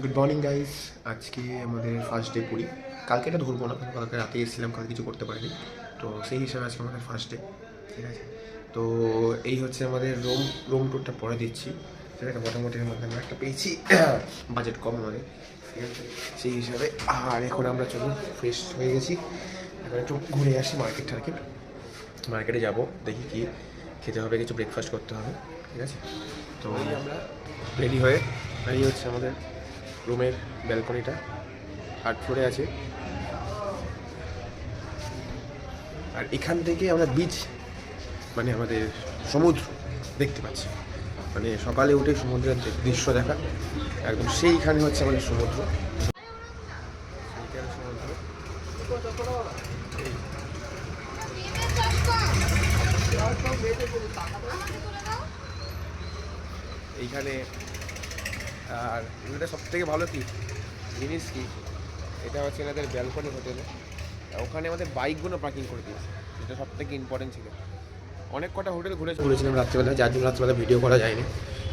Good morning guys আজকে আমাদের first day Puri. কালকে এটা ধরবো না কালকে রাতে এসেছিলাম কাল কিছু করতে পারিনি। তো সেই হিসাবে আজকে আমাদের ফার্স্ট ডে ঠিক আছে? তো এই হচ্ছে আমাদের রোম রোম ট্যুরটা পরে দিচ্ছি। ঠিক আছে? মোটামুটি মধ্যে আমরা একটা পেয়েছি। বাজেট কম আমাদের, ঠিক আছে? সেই হিসাবে, আর এখন আমরা চলুন ফ্রেশ হয়ে গেছি। এখন একটু ঘুরে আসি মার্কেট টার্কেট মার্কেটে যাব, দেখি কি খেতে হবে, কিছু ব্রেকফাস্ট করতে হবে, ঠিক আছে? তো আমরা রেডি হয়ে এই হচ্ছে আমাদের রুমের ব্যালকনিটা আট ফ্লোরে আছে। আর এখান থেকে আমরা বিচ মানে আমাদের সমুদ্র দেখতে পাচ্ছি। মানে সকালে উঠে সমুদ্রের দৃশ্য দেখা। একদম সেইখানে হচ্ছে আমাদের সমুদ্র। এইখানে আর এটা সব থেকে ভালো কি? জিনিস কি? এটা হচ্ছে এনাদের ব্যালকনি হোটেলে। ওখানে আমাদের বাইকগুলো পার্কিং করে দিয়েছে। এটা সব থেকে ইম্পর্টেন্ট ছিল। অনেক কটা হোটেল ঘুরে ঘুরেছিলাম রাত্রিবেলা। যার জন্য রাত্রিবেলা ভিডিও করা যায়নি।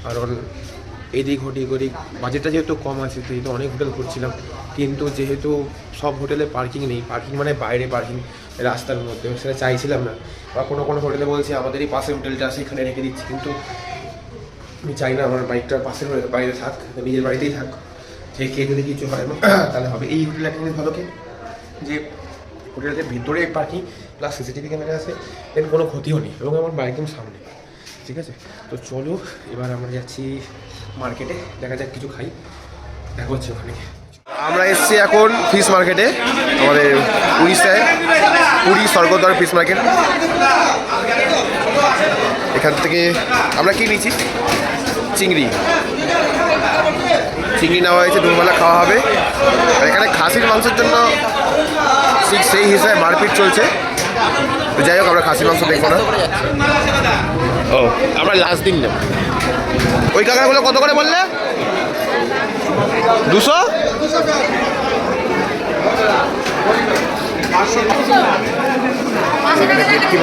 কারণ এদিক ওদিক ওদিক বাজেটটা যেহেতু কম আছে, সেহেতু অনেক হোটেল ঘুরছিলাম। কিন্তু যেহেতু সব হোটেলে পার্কিং নেই পার্কিং মানে বাইরে পার্কিং রাস্তার মধ্যে। সেটা চাইছিলাম না। বা কোনো কোনো হোটেলে বলছে, আমাদেরই পাশে হোটেলটা এখানে রেখে দিচ্ছি। কিন্তু আমি চাই না আমার বাইকটা পাশের বাড়িতে থাক নিজের বাড়িতেই থাক। যে কে যদি কিছু হয় তাহলে হবে। এই হোটেল একটা ভালো কি? যে হোটেলের ভিতরে পার্কিং প্লাস সিসিটিভি ক্যামেরা আছে এর কোনো ক্ষতিও নেই, এবং আমার বাইকের সামনে। ঠিক আছে? তো চলো, এবার আমরা যাচ্ছি মার্কেটে দেখা যাক কিছু খাই। দেখা হচ্ছে ওখানে। আমরা এসেছি এখন ফিশ মার্কেটে আমাদের উড়িষ্যায়। পুরী স্বর্গদ্বার ফিশ মার্কেট এখান থেকে আমরা কি নিচ্ছি? চিংড়ি। চিংড়ি নেওয়া হয়েছে দুবেলা খাওয়া হবে। আর এখানে খাসির মাংসের জন্য ঠিক সেই হিসাবে মারপিট চলছে। তো যাই হোক আমরা খাসির মাংস দেখব না। ও আমরা লাস্ট দিন নেব। ওই কাকাগুলো কত করে বললে? দুশো?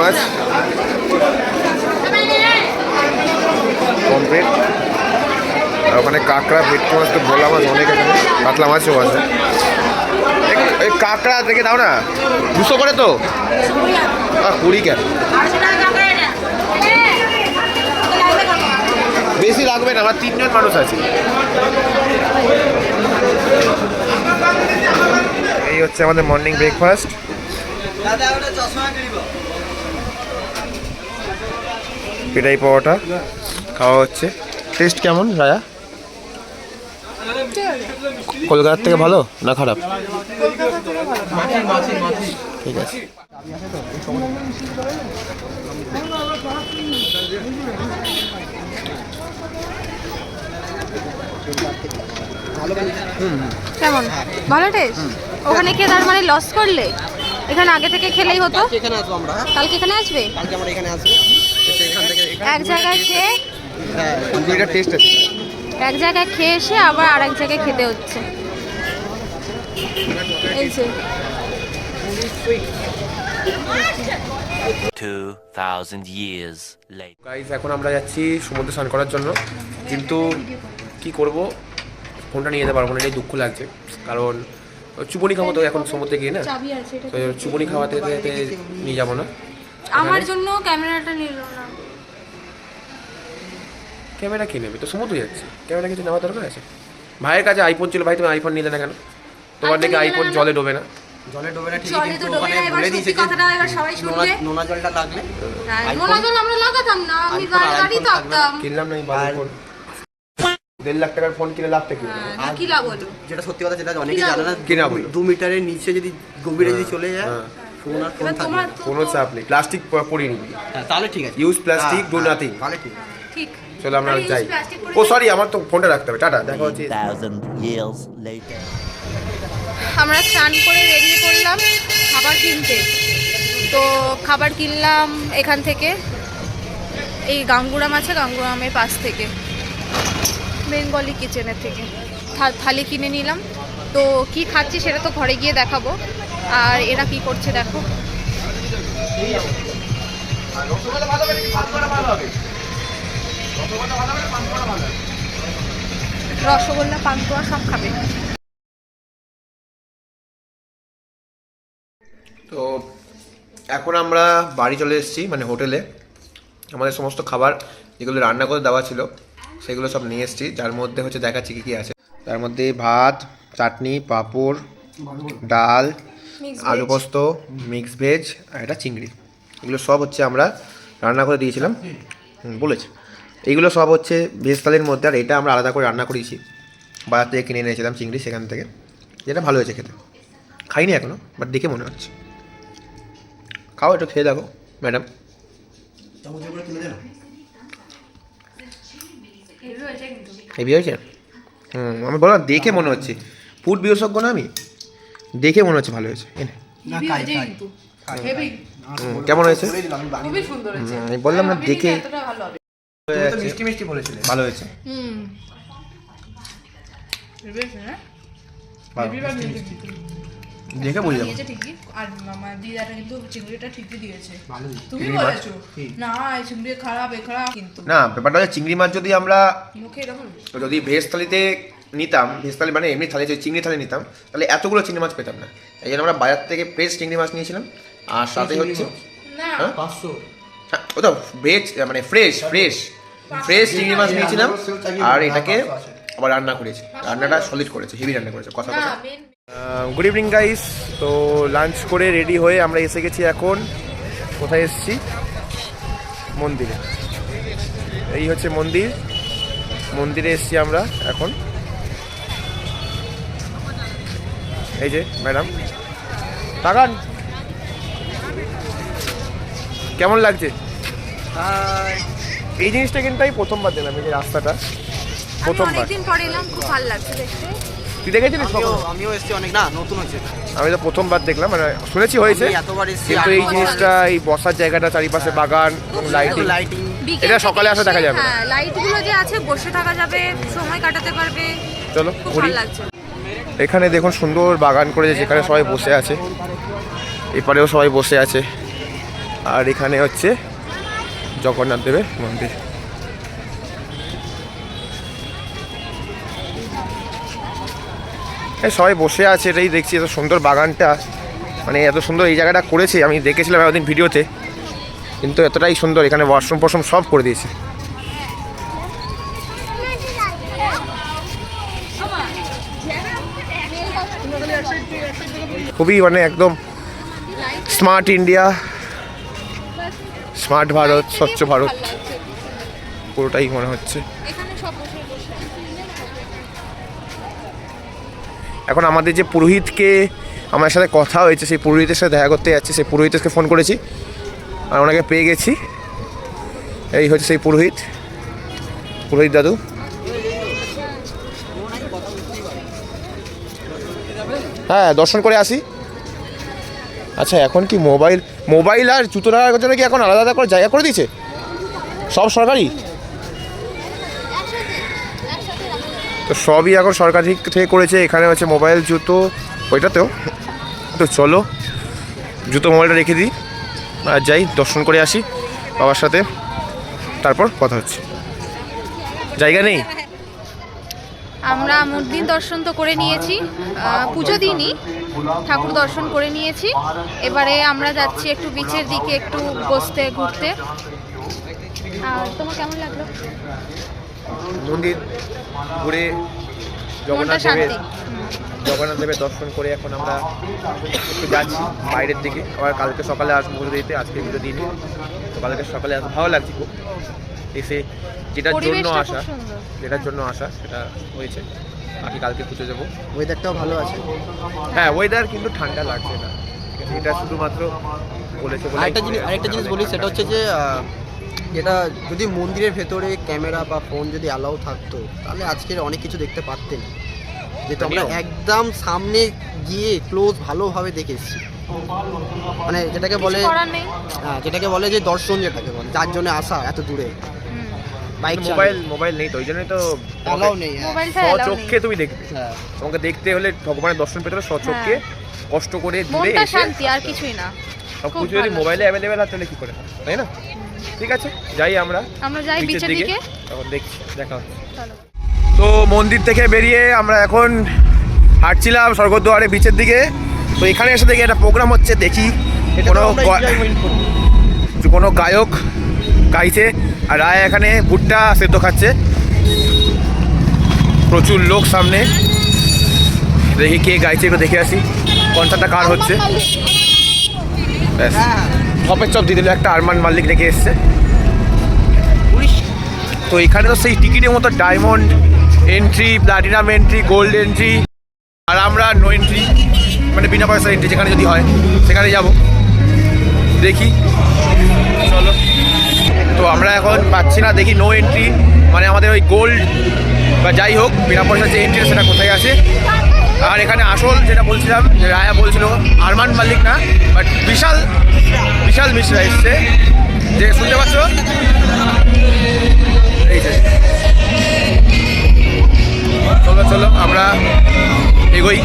মাছ? কমপ্লিট। আর ওখানে কাঁকড়া ভেটকি মাছ, তো ভোলা মাছ অনেক এখানে কাতলা মাছও আছে। এই- কাঁকড়া দেখে দাও না। দুশো করে তো? কুড়ি কেন? বেশি লাগবে না, আমার তিনজন মানুষ আছে। এই হচ্ছে আমাদের মর্নিং ব্রেকফাস্ট পেটাই পাওয়াটা খাওয়া হচ্ছে। টেস্ট কেমন রায়া? কলকাতার থেকে ভালো না খারাপ? ঠিক আছে। কেমন? ভালো টেস্ট ওখানে খেয়ে তার মানে লস করলে? এখানে আগে থেকে খেলেই হতো? কালকে এখানে আমরা। আসবে? কালকে আমরা এখানে আসব। এসে এখান থেকে এক জায়গায় খেয়ে হ্যাঁ দুইটা টেস্ট আছে। এক জায়গায় খেয়ে এসে আবার আরেক জায়গায় খেতে হচ্ছে। এই যে। 2,000 years later. এখন আমরা যাচ্ছি সমুদ্রে স্নান করার জন্য। কিন্তু কি করব? ফোনটা নিয়ে যেতে পারব না এটাই দুঃখ লাগছে। কারণ চুপনি খাব তো এখন সমুদ্রে গিয়ে না? চাবি তো চুপনি খাওয়াতে নিয়ে যাব না। আমার জন্য ক্যামেরাটা নিল না। ক্যামেরা কিনে নেবে? তো সমুদ্রে যাচ্ছে। ক্যামেরা কিছু নেওয়ার দরকার আছে? ভাইয়ের কাছে আইফোন ছিল ভাই তুমি আইফোন নিলে না কেন? তোমার নাকি আইফোন জলে ডোবে না? জলে ডোবে না ঠিকই কিন্তু ওখানে বলে দিয়েছে যে কথাটা এবার সবাই নোনা জলটা লাগলে। হ্যাঁ, নোনা জল আমরা লাগাতাম না আমি গাড়ি iPhone থাকবে না। থাকতাম। কিনলাম না বাজার দেড় লাখ টাকার ফোন কিনে লাভটা কি? হ্যাঁ, কি লাভ হলো। যেটা সত্যি কথা যেটা অনেকে লাভ? জানে না কি লাভ দু মিটারের নিচে যদি গভীরে যদি চলে যায় হ্যাঁ। ফোন আর ফোন থাকবে তোমার না। তো- কোনো চাপ নেই প্লাস্টিক পড়িনি হ্যাঁ তাহলে ঠিক আছে। ইউজ প্লাস্টিক ডু নাথিং তাহলে ঠিক ঠিক। চলো আমরা যাই। ও সরি আমার তো ফোনটা রাখতে হবে। টাটা দেখা হচ্ছে। 3,000 years later. আমরা স্নান করে বেরিয়ে পড়লাম খাবার কিনতে। তো খাবার কিনলাম এখান থেকে। এই গাঙ্গুরাম আছে গাঙ্গুরামের পাশ থেকে। বেঙ্গলি কিচেনের থেকে। থা- থালি কিনে নিলাম। তো কি খাচ্ছি সেটা তো ঘরে গিয়ে দেখাবো। আর এরা কি করছে দেখো। রসগোল্লা পান্তুয়া সব খাবে। তো এখন আমরা বাড়ি চলে এসেছি মানে হোটেলে। আমাদের সমস্ত খাবার যেগুলো রান্না করে দেওয়া ছিল সেগুলো সব নিয়ে এসেছি। যার মধ্যে হচ্ছে দেখাচ্ছি কী কী আছে। তার মধ্যে ভাত চাটনি পাঁপড় ডাল আলু পোস্ত মিক্স ভেজ আর এটা চিংড়ি। এগুলো সব হচ্ছে আমরা রান্না করে দিয়েছিলাম। বলেছি। এইগুলো সব হচ্ছে ভেজ থালির মধ্যে আর এটা আমরা আলাদা করে রান্না করেছি। বাজার থেকে কিনে এনেছিলাম চিংড়ি সেখান থেকে। যেটা ভালো হয়েছে খেতে। খাইনি এখনও বাট দেখে মনে হচ্ছে। খাও একটু খেয়ে দেখো ম্যাডাম হেভি হয়েছে? হুম আমি বললাম দেখে মনে হচ্ছে। ফুড বিশেষজ্ঞ না আমি? দেখে মনে হচ্ছে ভালো হয়েছে। এনে। কেমন হয়েছে? খুবই সুন্দর হয়েছে। হুম, আমি বললাম না দেখে ভালো হবে। মিষ্টি মিষ্টি বলেছিলে। ভালো হয়েছে। হুম। দেখে বুঝলাম। দিয়েছে আর আমার দিদাটা কিন্তু চিংড়িটা ঠিকই দিয়েছে। তুমি চিংড়ি মাছ? বলেছ? না চিংড়ি খারাপ এ খারাপ কিন্তু। না ব্যাপারটা হচ্ছে চিংড়ি মাছ যদি আমরা মুখে এরকম? যদি ভেজ থালিতে নিতাম ভেজ থালি মানে এমনি থালি যদি চিংড়ি থালি নিতাম তাহলে এতগুলো চিংড়ি মাছ পেতাম না। এই জন্য আমরা বাজার থেকে ফ্রেশ চিংড়ি মাছ নিয়েছিলাম। আর সাথে হচ্ছে না। হ্যাঁ? পাঁচশো। হ্যাঁ, ও তো ভেজ মানে ফ্রেশ ফ্রেশ ফ্রেশ চিংড়ি মাছ নিয়েছিলাম আর এটাকে আবার রান্না করেছি। রান্নাটা সলিড করেছে হেভি রান্না করেছে কথা কথা। গুড ইভিনিং গাইস তো লাঞ্চ করে রেডি হয়ে আমরা এসে গেছি এখন। কোথায় এসেছি? মন্দিরে। এই হচ্ছে মন্দির। মন্দিরে এসেছি আমরা এখন। এই যে ম্যাডাম তাকান। কেমন লাগছে? এই জিনিসটা কিন্তু আমি প্রথমবার দিলাম এই যে রাস্তাটা। প্রথমবার। অনেকদিন পরে এলাম খুব ভালো লাগছে দেখতে। তুই দেখেছিলিস আমিও আমিও এসেছি অনেক না নতুন হয়েছে। আমি তো প্রথমবার দেখলাম মানে শুনেছি হয়েছে কিন্তু এই জিনিসটা এই বসার জায়গাটা চারিপাশে বাগান লাইটিং লাইটিং এটা সকালে আসা দেখা যাবে না। হ্যাঁ লাইটগুলো যে আছে বসে থাকা যাবে সময় কাটাতে পারবে। চলো খুব ঘুরি। এখানে দেখুন সুন্দর বাগান করেছে যেখানে সবাই বসে আছে। এপারেও সবাই বসে আছে। আর এখানে হচ্ছে জগন্নাথ দেবের মন্দির। এই সবাই বসে আছে, এটাই দেখছি, এত সুন্দর বাগানটা। মানে এত সুন্দর এই জায়গাটা করেছে, আমি দেখেছিলাম একদিন ভিডিওতে। কিন্তু এতটাই সুন্দর, এখানে ওয়াশরুম ফশরুম সব করে দিয়েছে। খুবই মানে একদম স্মার্ট ইন্ডিয়া স্মার্ট ভারত স্বচ্ছ ভারত। পুরোটাই মনে হচ্ছে। এখানে আমাদের যে পুরোহিতকে আমার সাথে কথা হয়েছে সেই পুরোহিতের সাথে দেখা করতে যাচ্ছি। সেই পুরোহিতকে ফোন করেছি আর ওনাকে পেয়ে গেছি। এই হচ্ছে সেই পুরোহিত। পুরোহিত দাদু। হ্যাঁ দর্শন করে আসি। আচ্ছা এখন কি মোবাইল মোবাইল আর জুতো রাখার জন্য কি এখন আলাদা আলাদা করে জায়গা করে দিয়েছে? সব সরকারি? তো সবই এখন সরকার থেকে করেছে, এখানে হচ্ছে মোবাইল, জুতো, ওইটাতেও। তো চলো, জুতো, মোবাইলটা রেখে দিই। আর যাই, দর্শন করে আসি বাবার সাথে। তারপর কথা হচ্ছে। জায়গা নেই? আমরা মন্দির দর্শন তো করে নিয়েছি পুজো দিনই ঠাকুর দর্শন করে নিয়েছি। এবারে আমরা যাচ্ছি একটু বিচের দিকে একটু বসতে ঘুরতে। আর তোমার কেমন লাগল? মন্দির ঘুরে জগন্নাথ দেবের জগন্নাথ দেবের দর্শন করে এখন আমরা একটু যাচ্ছি বাইরের দিকে। আবার কালকে সকালে আসব পুজো দিতে আজকে পুজো দিইনি। তো কালকে সকালে আসব ভালো লাগছে খুব। এসে যেটার জন্য আসা যেটার জন্য আসা সেটা হয়েছে। বাকি কালকে পুজো যাব ওয়েদারটাও ভালো আছে। হ্যাঁ ওয়েদার কিন্তু ঠান্ডা লাগছে না। এটা শুধুমাত্র বলেছে বলে আরেকটা জিনিস আরেকটা জিনিস বলি সেটা হচ্ছে যে যেটা যদি মন্দিরের ভেতরে ক্যামেরা বা ফোন যদি অ্যালাউ থাকতো তাহলে আজকের অনেক কিছু দেখতে পারতেন। যেটা আমরা একদম সামনে গিয়ে ক্লোজ ভালোভাবে দেখে এসেছি। মানে যেটাকে বলে হ্যাঁ, যেটাকে বলে যে দর্শন যেটাকে বলে যার জন্য আসা এত দূরে। বাইক মোবাইল মোবাইল নেই তো ওই জন্যই তো অ্যালাউ নেই হ্যাঁ। চোখে তুমি দেখবে। হ্যাঁ। তোমাকে দেখতে হলে ভগবানের দর্শন পেতে হলে সচক্ষে কষ্ট করে দূরে এসে শান্তি আর কিছুই না। সব কিছু যদি মোবাইলে অ্যাভেলেবেল হয় তাহলে কি করে তাই না? ঠিক আছে যাই আমরা। আমরা যাই বিচের দিকে। তখন দেখছি দেখা হচ্ছে। তো মন্দির থেকে বেরিয়ে আমরা এখন হাঁটছিলাম স্বর্গদ্বারে বিচের দিকে। তো এখানে এসে দেখি একটা প্রোগ্রাম হচ্ছে দেখি। কোনো। কোনো গায়ক গাইছে। আর রায় এখানে ভুট্টা সেদ্ধ খাচ্ছে। প্রচুর লোক সামনে। দেখি কে গাইছে, একটু দেখে আসি। কনসার্টটা কার হচ্ছে? ব্যাস। হপের চপ দিয়ে দিল একটা আরমান মাল্লিক রেখে এসছে। তো এখানে তো সেই টিকিটের মতো diamond entry platinum entry gold entry আর আমরা নো এন্ট্রি মানে বিনা পয়সা এন্ট্রি যেখানে যদি হয়, সেখানে যাব। দেখি। চলো। তো আমরা এখন পাচ্ছি না, দেখি নো এন্ট্রি মানে আমাদের ওই গোল্ড বা যাই হোক, বিনা পয়সা যে এন্ট্রি সেটা কোথায় আছে। আর এখানে আসল যেটা বলছিলাম, যে রায়া বলছিল, আরমান মাল্লিক না বাট বিশাল বিশাল মিশ্রা এসছে। যে শুনতে পাচ্ছ? এই যে। চলো চলো, আমরা এগোই।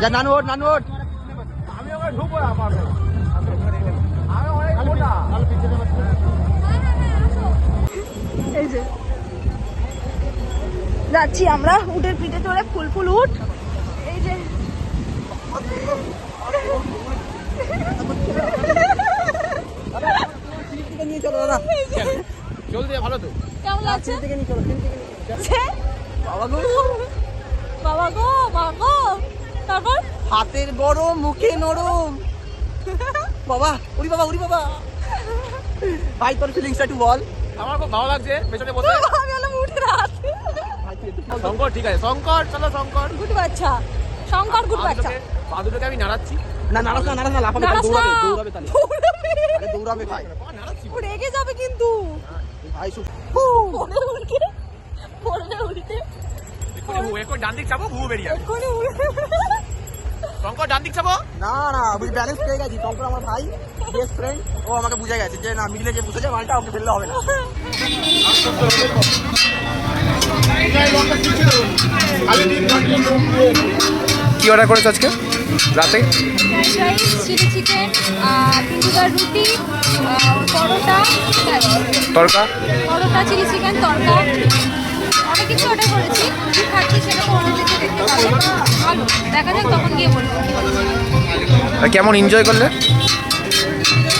যা নান ওট নান ওট এই যে। যাচ্ছি আমরা উটের পিঠে চড়ে ফুল ফুল উঠ এই যে। নিয়ে চলো দাদা চল ভালো তো। কেমন লাগছে? থেকে নিয়ে চলো থেকে নিয়ে বাবা গো। বাবা গো বাবা গো। তারপর? হাতের বড় মুখে নরম। বাবা উড়ি বাবা উড়ি বাবা। ভাই তোর ফিলিংসটা একটু বল। আমার খুব ভালো লাগছে পেছনে বসে। আমি হলাম উঠে রাত। শঙ্কর ঠিক আছে। শঙ্কর চলো শঙ্কর। গুড বাচ্চা। শঙ্কর গুড বাচ্চা। বাদুটোকে- বাদুটোকে আমি নাড়াচ্ছি। না নাড়াস না নাড়াস না লাফাবে দৌড়াবে দৌড়াবে তাহলে। দৌড়াবে। আরে দৌড়াবে ভাই। ও রেগে যাবে কিন্তু। ভাই সু পড়ে উল্টে পড়বে উল্টে এখন ডান দিক চাবো ঘুমো বেরিয়ে যাবে এক্ষুনি উল্টে শঙ্কর ডান দিক চাবো না না বুঝি ব্যালেন্স পেয়ে গেছি। শঙ্কর আমার ভাই বেস্ট ফ্রেন্ড ও আমাকে বুঝে গেছে যে না মিডিলে যে বসেছে মালটা ওকে ফেললে হবে না। কি অর্ডার করেছ আজকে? রাতে? চিলি চিকেন রুটি পরোটা তরকা? Paratha chilli chicken tarka. অনেক কিছু অর্ডার করেছি। কি খাচ্ছি সেটা তো অনেক কিছু দেখতে পাবো ভালো দেখা যাক তখন গিয়ে বলব। আর কেমন এনজয় করলে?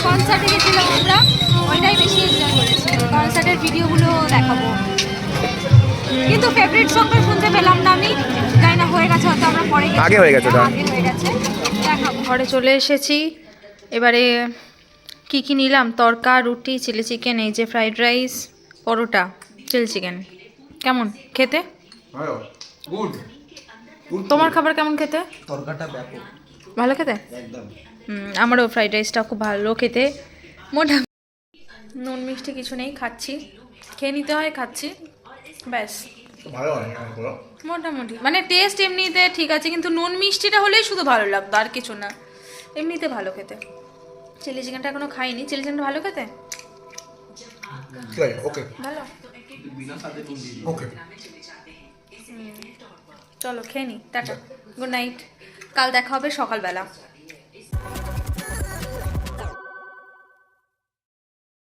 কনসার্টে গেছিলাম আমরা ওইটাই বেশি এনজয় করেছি। কনসার্টের ভিডিওগুলো দেখাবো। কিন্তু ফেভারিট সংটা শুনতে পেলাম না আমি। জানি না হয়ে গেছে হয়তো আমরা পরে আগে হয়ে গেছে আগে হয়ে গেছে। দেখাবো। ঘরে চলে এসেছি। এবারে কি কি নিলাম? তরকা রুটি চিলি চিকেন এই যে fried rice paratha chilli chicken কেমন? খেতে? গুড তোমার খাবার কেমন খেতে? তরকাটা ব্যাপক। ভালো খেতে? একদম। আমারও ফ্রাইড রাইসটা খুব ভালো খেতে। মোটা নুন মিষ্টি কিছু নেই খাচ্ছি। খেয়ে নিতে হয় খাচ্ছি। ব্যাস। ভালো মোটামুটি। মানে টেস্ট এমনিতে ঠিক আছে কিন্তু নুন মিষ্টিটা হলেই শুধু ভালো লাগতো আর কিছু না। এমনিতে ভালো খেতে। চিলি চিকেনটা এখনও খাইনি। চিলি চিকেনটা ভালো খেতে? ওকে চলো খেয়ে নি টাটা। গুড নাইট কাল দেখা হবে সকালবেলা।